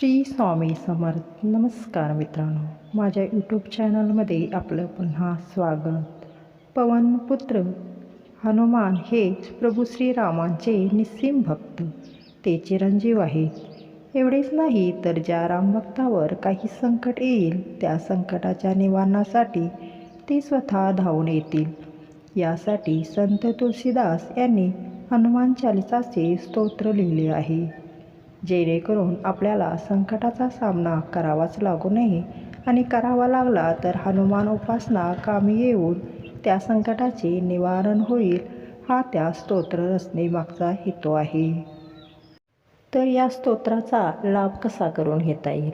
श्री स्वामी समर्थ. नमस्कार मित्रांनो. माझ्या यूट्यूब चॅनलमध्ये आपलं पुन्हा स्वागत. पवनपुत्र हनुमान हे प्रभू श्रीरामांचे निस्सीम भक्त. ते चिरंजीव आहेत. एवढेच नाही तर ज्या रामभक्तावर काही संकट येईल. त्या संकटाच्या निवारणासाठी ते स्वतः धावून येतील. यासाठी संत तुलसीदास यांनी हनुमान चालिसाचे स्तोत्र लिहिले आहे. जेणेकरून आपल्याला संकटाचा सामना करावाच लागू नये. आणि करावा लागला तर हनुमान उपासना कामी येऊन त्या संकटाचे निवारण होईल हा त्या स्तोत्र रचनेमागचा हेतू आहे. तर या स्तोत्राचा लाभ कसा करून घेता येईल?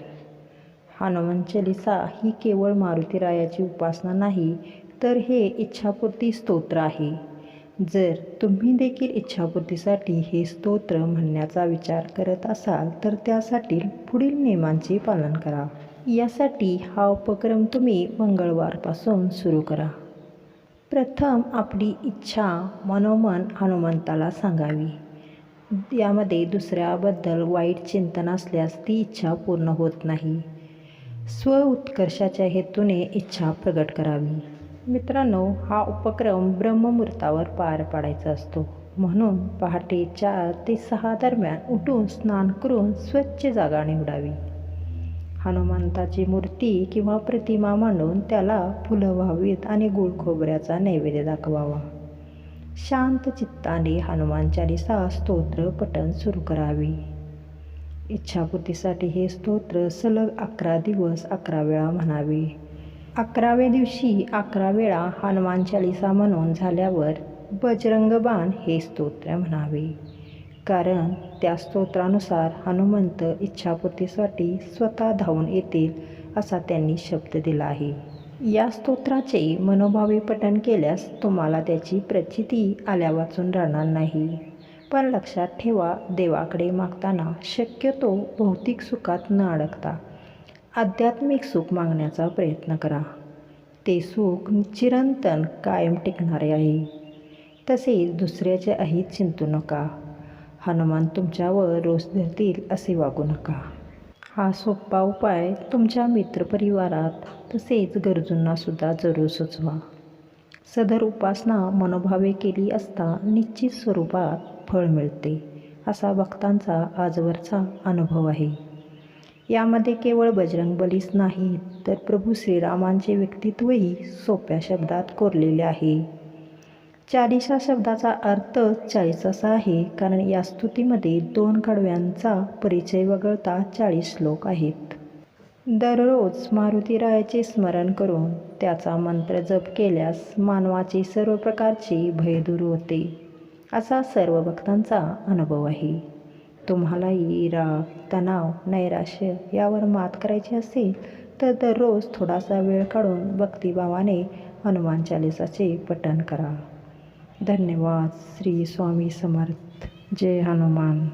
हनुमान चालिसा ही केवळ मारुतीरायाची उपासना नाही तर हे इच्छापूर्ती स्तोत्र आहे. जर तुम्ही देखील इच्छापूर्तीसाठी हे स्तोत्र म्हणण्याचा विचार करत असाल तर त्यासाठी पुढील नियमांचे पालन करा. यासाठी हा उपक्रम तुम्ही मंगळवारपासून सुरू करा. प्रथम आपली इच्छा मनोमन हनुमंताला सांगावी. यामध्ये दुसऱ्याबद्दल वाईट चिंतन असल्यास ती इच्छा पूर्ण होत नाही. स्व उत्कर्षाच्या हेतूने इच्छा प्रगट करावी. मित्रांनो हा उपक्रम ब्रह्ममुहूर्तावर पार पाडायचा असतो. म्हणून पहाटे चार ते सहा दरम्यान उठून स्नान करून स्वच्छ जागा निवडावी. हनुमंताची मूर्ती किंवा प्रतिमा मांडून त्याला फुलं व्हावीत आणि गुळ खोबऱ्याचा नैवेद्य दाखवावा. शांत चित्ताने हनुमान चालिसा स्तोत्र पठण सुरू करावे. इच्छापूर्तीसाठी हे स्तोत्र सलग अकरा दिवस अकरा वेळा म्हणावे. अकराव्या दिवशी अकरा वेळा हनुमान चालिसा म्हणून झाल्यावर बजरंगबाण हे स्तोत्र म्हणावे. कारण त्या स्तोत्रानुसार हनुमंत इच्छापूर्तीसाठी स्वतः धावून येतील असा त्यांनी शब्द दिला आहे. या स्तोत्राचे मनोभावे पठण केल्यास तुम्हाला त्याची प्रचिती आल्या वाचून राहणार नाही. पण लक्षात ठेवा देवाकडे मागताना शक्यतो भौतिक सुखात न अडकता. आध्यात्मिक सुख मागण्याचा प्रयत्न करा. ते सुख चिरंतन कायम टिकणारे आहे. तसेच दुसऱ्याचे अहित चिंतू नका. हनुमान तुमच्यावर रोष धरतील असे वागू नका. हा सोपा उपाय तुमच्या मित्रपरिवारात तसेच गरजूंनासुद्धा जरूर सुचवा. सदर उपासना मनोभावे केली असता निश्चित स्वरूपात फळ मिळते असा भक्तांचा आजवरचा अनुभव आहे. यामध्ये केवळ बजरंगबलीच नाहीत तर प्रभू श्रीरामांचे व्यक्तित्वही सोप्या शब्दात कोरलेले आहे. चाळीसा शब्दाचा अर्थ चाळीस असा आहे कारण या स्तुतीमध्ये दोन कडव्यांचा परिचय वगळता चाळीस श्लोक आहेत. दररोज मारुतीरायाचे स्मरण करून त्याचा मंत्र जप केल्यास मानवाचे सर्व प्रकारचे भय दूर होते असा सर्व भक्तांचा अनुभव आहे. तुम्हालाही राग तणाव नैराश्य यावर मात करायची असेल तर दररोज थोडासा वेळ काढून भक्तिभावाने हनुमान चालिसाचे पठण करा. धन्यवाद. श्री स्वामी समर्थ. जय हनुमान.